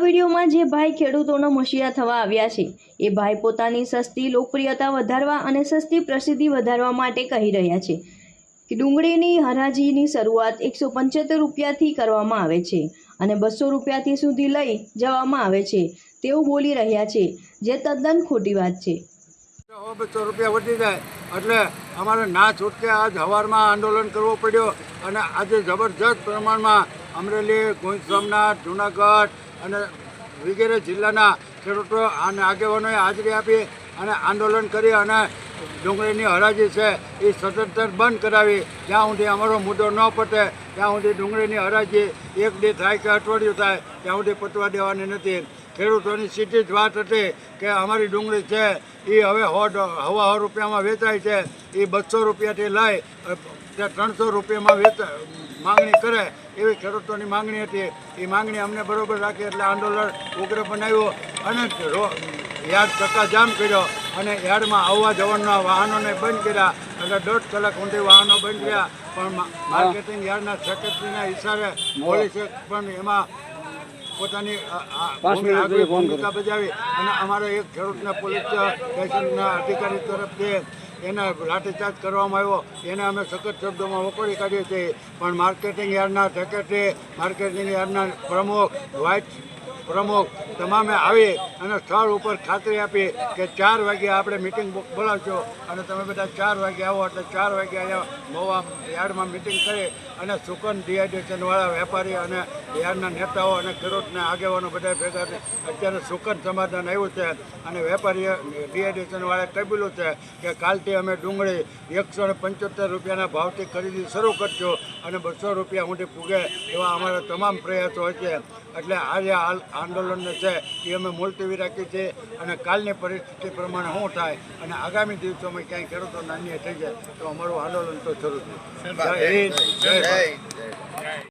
ડુંગળીમાં જે ભાઈ ખેડૂતોનો મશીયા થવા આવ્યા છે, એ ભાઈ પોતાની સસ્તી, લોકપ્રિયતા વધારવા અને સસ્તી પ્રસિદ્ધિ વધારવા માટે કહી રહ્યા છે. ડુંગળીની હરાજીની શરૂઆત એકસો પંચોતેર રૂપિયાથી કરવામાં આવે છે અને બસો રૂપિયાથી સુધી લઈ જવામાં આવે છે તેવું બોલી રહ્યા છે, જે તદ્દન ખોટી વાત છે. બસો રૂપિયા વધી જાય, એટલે અમારે ના છૂટકે આજ હવારમાં આંદોલન કરવું પડ્યો અને આજે જબરજસ્ત પ્રમાણમાં અમરેલી ગુંજ સોમનાથ, જુનાગઢ અને વગેરે જિલ્લાના ખેડૂતો અને આગેવાનોએ હાજરી આપી અને આંદોલન કરી અને ડુંગળીની હરાજી છે એ સતત બંધ કરાવી. જ્યાં સુધી અમારો મુદ્દો ન પતે, ત્યાં સુધી ડુંગળીની હરાજી એક ડે થાય કે અઠવાડિયું થાય, ત્યાં સુધી પતવા દેવાની નથી. ખેડૂતોની સીધી જ વાત હતી કે અમારી ડુંગળી છે એ હવે હવા સો રૂપિયામાં વેચાય છે એ બસો રૂપિયાથી લઈ ત્રણસો રૂપિયામાં વેચા માંગણી કરે એવી ખેડૂતોની માંગણી હતી. એ માંગણી અમને બરોબર રાખી એટલે આંદોલન ઉગ્ર બનાવ્યું અને યાર્ડ ચક્કા જામ કર્યો અને યાર્ડમાં આવવા જવાના વાહનોને બંધ કર્યા. એટલે દોઢ કલાક સુધી વાહનો બંધ રહ્યા. પણ માર્કેટિંગ યાર્ડના સેક્રેટરીના હિસાબે પોલીસે પણ એમાં પોતાની ભૂમિકા બજાવી અને અમારા એક ખેડૂતના પોલીસ સ્ટેશનના અધિકારી તરફથી એને લાઠીચાર્જ કરવામાં આવ્યો. એને અમે સખત શબ્દોમાં વખોડી કાઢીએ છીએ. પણ માર્કેટિંગ યાર્ડના સેક્રેટરી માર્કેટિંગ યાર્ડના પ્રમુખ વાઇસ પ્રમુખ તમામે આવી અને સ્થળ ઉપર ખાતરી આપી કે ચાર વાગે આપણે મિટિંગ બોલાવશો અને તમે બધા ચાર વાગે આવો, એટલે ચાર વાગે અહીંયા મહુવા યાર્ડમાં મિટિંગ કરી અને સુકન ડિહાઇડ્રેશનવાળા વેપારી અને યાર્ડના નેતાઓ અને ખેડૂતના આગેવાનો બધા ભેગા અત્યારે સુકન સમાધાન આવ્યું છે અને વેપારીએ ડિહાઇડ્રેશનવાળાએ કહેલું છે કે કાલથી અમે ડુંગળી એકસો પંચોતેર રૂપિયાના ભાવથી ખરીદી શરૂ કરજો અને બસો રૂપિયા સુધી પૂગે એવા અમારા તમામ પ્રયાસો હોય છે. એટલે આજે હાલ આંદોલન છે એ અમે મુલતવી રાખી છે અને કાલની પરિસ્થિતિ પ્રમાણે શું થાય અને આગામી દિવસોમાં ક્યાંય ખેડૂતો નાન્ય થઈ જાય તો અમારું આંદોલન તો શરૂ છે જય. હિન્દ. જય